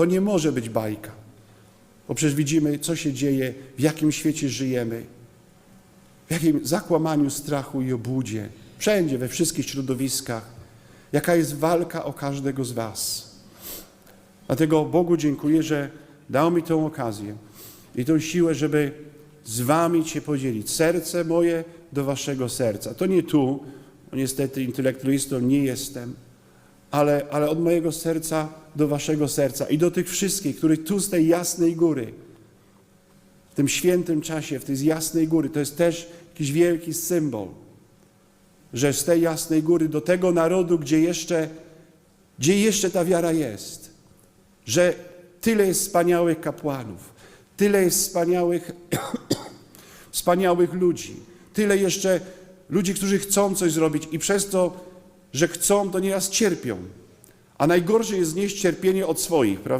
To nie może być bajka. Bo przecież widzimy, co się dzieje, w jakim świecie żyjemy, w jakim zakłamaniu strachu i obłudzie, wszędzie, we wszystkich środowiskach, jaka jest walka o każdego z Was. Dlatego Bogu dziękuję, że dał mi tę okazję i tę siłę, żeby z Wami się podzielić. Serce moje do Waszego serca. To nie tu, bo niestety intelektualistą nie jestem, ale, ale od mojego serca do Waszego serca i do tych wszystkich, których tu z tej jasnej góry, w tym świętym czasie, w tej jasnej góry, to jest też jakiś wielki symbol, że z tej jasnej góry do tego narodu, gdzie jeszcze, gdzie jeszcze ta wiara jest, że tyle jest wspaniałych kapłanów, tyle jest wspaniałych, wspaniałych ludzi, tyle jeszcze ludzi, którzy chcą coś zrobić i przez to, że chcą, to nieraz cierpią. A najgorsze jest znieść cierpienie od swoich, prawda?